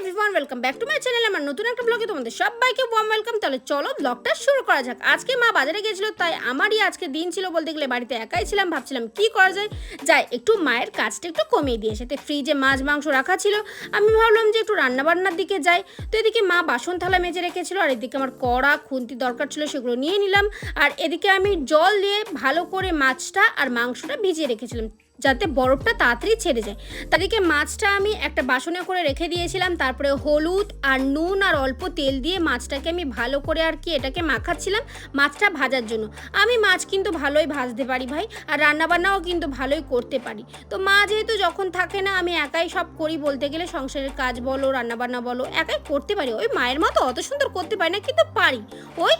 Everyone welcome back to my channel আমার নতুন একটা ব্লগে তোমাদের সবাইকে ওয়ার্ম ওয়েলকাম তাহলে চলো ব্লগটা শুরু করা যাক। আজকে মা বাজারে গেছিল তাই আমারই আজকে দিন ছিল বলতে গেলে বাড়িতে একাই ছিলাম। ভাবছিলাম কি করা যায়? যাই, একটু মায়ের কাজটা একটু কমিয়ে দিয়ে সাথে ফ্রিজে মাছ, মাংস রাখা ছিল। আমি ভাবলাম যে একটু রান্নাবান্নার দিকে যাই। তো এদিকে মা বাসন থালা মেজে রেখেছিল, আর এদিকে আমার কড়া, খুন্তি দরকার ছিল, সেগুলো নিয়ে নিলাম। আর এদিকে আমি জল দিয়ে ভালো করে মাছটা আর মাংসটা ভিজিয়ে রেখেছিলাম। যাতে বরফটা তাড়াতাড়ি ছেড়ে যায়। তাদেরকে মাছটা আমি একটা বাসনে করে রেখে দিয়েছিলাম, তারপরে হলুদ আর নুন আর অল্প তেল দিয়ে মাছটাকে আমি ভালো করে আর কি এটাকে মাখাচ্ছিলাম মাছটা ভাজার জন্য। আমি মাছ কিন্তু ভালোই ভাজতে পারি ভাই, আর রান্নাবান্নাও কিন্তু ভালোই করতে পারি। তো মা যেহেতু যখন থাকে না, আমি একাই সব করি বলতে গেলে, সংসারের কাজ বলো, রান্নাবান্না বলো, একাই করতে পারি। ওই মায়ের মতো অত সুন্দর করতে পারি না, কিন্তু পারি। ওই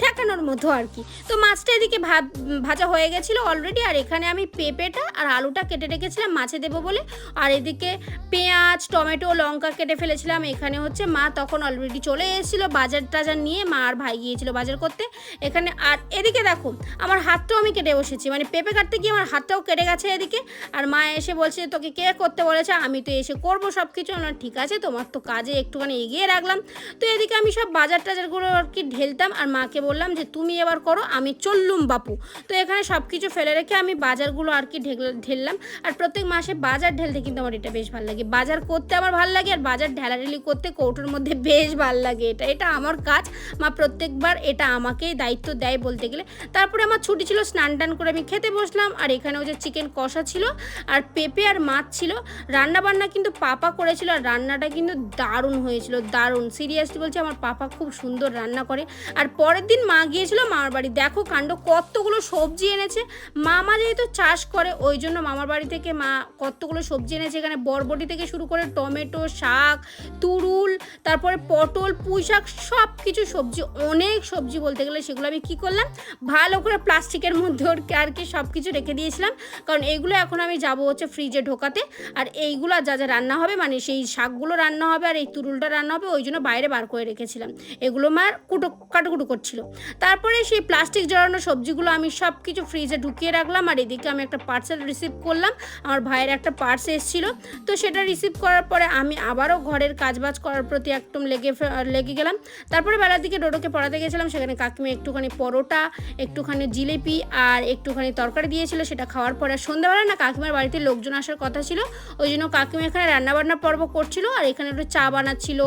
ঠেকানোর মতো আর কি। তো মাছটা এদিকে ভাত, ভাজা হয়ে গেছিল অলরেডি আর এখানে আমি পেঁপেটা আর আলুটা কেটে রেখেছিলাম, মাছে দেবো বলে। আর এদিকে পেঁয়াজ, টমেটো, লঙ্কা কেটে ফেলেছিলাম, এখানে হচ্ছে মা তখন অলরেডি চলে এসেছিল, বাজার টাজার নিয়ে মা আর ভাই গিয়েছিল বাজার করতে। এখানে আর এদিকে দেখো, আমার হাতটাও আমি কেটে বসেছি মানে পেঁপে কাটতে গিয়ে আমার হাতটাও কেটে গেছে এদিকে। আর মা এসে বলছে, তোকে কে করতে বলেছে? আমি তো এসে করব সব কিছু না ঠিক আছে, তোমার তো কাজে একটুখানি এগিয়ে রাখলাম। তো এদিকে আমি সব বাজার টাজারগুলো আর কি ঢেলতাম, আর মাকে বললাম যে তুমি এবার করো, আমি চললুম বাপু। তো এখানে সব কিছু ফেলে রেখে আমি বাজারগুলো আর কি ঢেল- ঢেললাম। আর প্রত্যেক মাসে বাজার ঢেলতে কিন্তু আমার এটা বেশ ভালো লাগে। বাজার করতে আমার ভালো লাগে আর বাজার ঢেলাঢেলি করতে কৌটোর মধ্যে বেশ ভালো লাগে এটা। এটা আমার কাজ। মা প্রত্যেকবার এটা আমাকেই দায়িত্ব দেয় বলতে গেলে। তারপরে আমার ছুটি ছিল, স্নান টান করে আমি খেতে বসলাম। আর এখানে ওই যে চিকেন কষা ছিল আর পেঁপে আর মাছ ছিল রান্না বান্না কিন্তু পাপা করেছিল আর রান্নাটা কিন্তু দারুণ হয়েছিল, দারুণ। সিরিয়াসলি বলছি, আমার পাপা খুব সুন্দর রান্না করে। আর পরের দিন মা গিয়েছিল মামার বাড়ি। দেখো কাণ্ড, কতগুলো সবজি এনেছে। মামা যেহেতু চাষ করে, ওই জন্য মামার বাড়ি থেকে মা কতগুলো সবজি এনেছে। এখানে বরবটি থেকে শুরু করে টমেটো, শাক, তুরুল, তারপরে পটল পুঁই শাক সব কিছু সবজি, অনেক সবজি বলতে গেলে সেগুলো আমি কি করলাম? ভালো করে প্লাস্টিকের মধ্যে ওর আর কি সব কিছু রেখে দিয়েছিলাম। কারণ এইগুলো এখন আমি যাব হচ্ছে ফ্রিজে ঢোকাতে। আর এইগুলো যা যা রান্না হবে মানে সেই শাকগুলো রান্না হবে আর এই তুরুলটা রান্না হবে, ওই জন্য বাইরে বার করে রেখেছিলাম। এগুলো মার কুটো কাটুকুটো করছিল। তারপরে সেই প্লাস্টিক জড়ানো সবজিগুলো আমি সব কিছু ফ্রিজে ঢুকিয়ে রাখলাম আর এদিকে আমি একটা পার্সেল রিসিভ করলাম। আমার ভাইয়ের একটা পার্স এসেছিল। তো সেটা রিসিভ করার পরে আমি আবারও ঘরের কাজবাজ করার প্রতি একদম লেগে লেগে গেলাম। তারপরে বেলার দিকে ডোডোকে পড়াতে গেছিলাম। সেখানে কাকিমা একটুখানি পরোটা, একটুখানি জিলিপি আর একটুখানি তরকারি দিয়েছিল। সেটা খাওয়ার পরে সন্ধ্যাবেলা না কাকিমার বাড়িতে লোকজন আসার কথা ছিল। ওই জন্য কাকিমা এখানে রান্নাবান্না পর্ব করছিল আর এখানে একটু চা বানাচ্ছিল।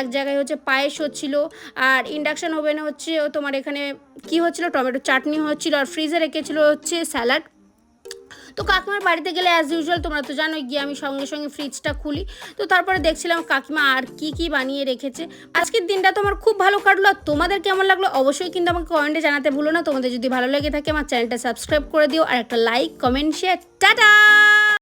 এক জায়গায় হচ্ছে পায়েস হচ্ছিল। আর ইন্ডাকশান ওভেনে হচ্ছে তোমার এখানে কি হচ্ছিল? টমেটো চাটনি হচ্ছিল আর ফ্রিজে রেখেছিল হচ্ছে স্যালাড তো কাকিমার বাড়িতে গেলে অ্যাজ ইউজুয়াল তোমরা তো জানোই, গিয়ে আমি সঙ্গে সঙ্গে ফ্রিজটা খুলি। তো তারপরে দেখছিলাম কাকিমা আর কি কি বানিয়ে রেখেছে। আজকের দিনটা তো আমার খুব ভালো কাটলো আর তোমাদের কেমন লাগল অবশ্যই কিন্তু আমাকে কমেন্টে জানাতে ভুলো না। তোমাদের যদি ভালো লেগে থাকে, আমার চ্যানেলটা সাবস্ক্রাইব করে দিও আর একটা লাইক কমেন্ট শেয়ার টাটা!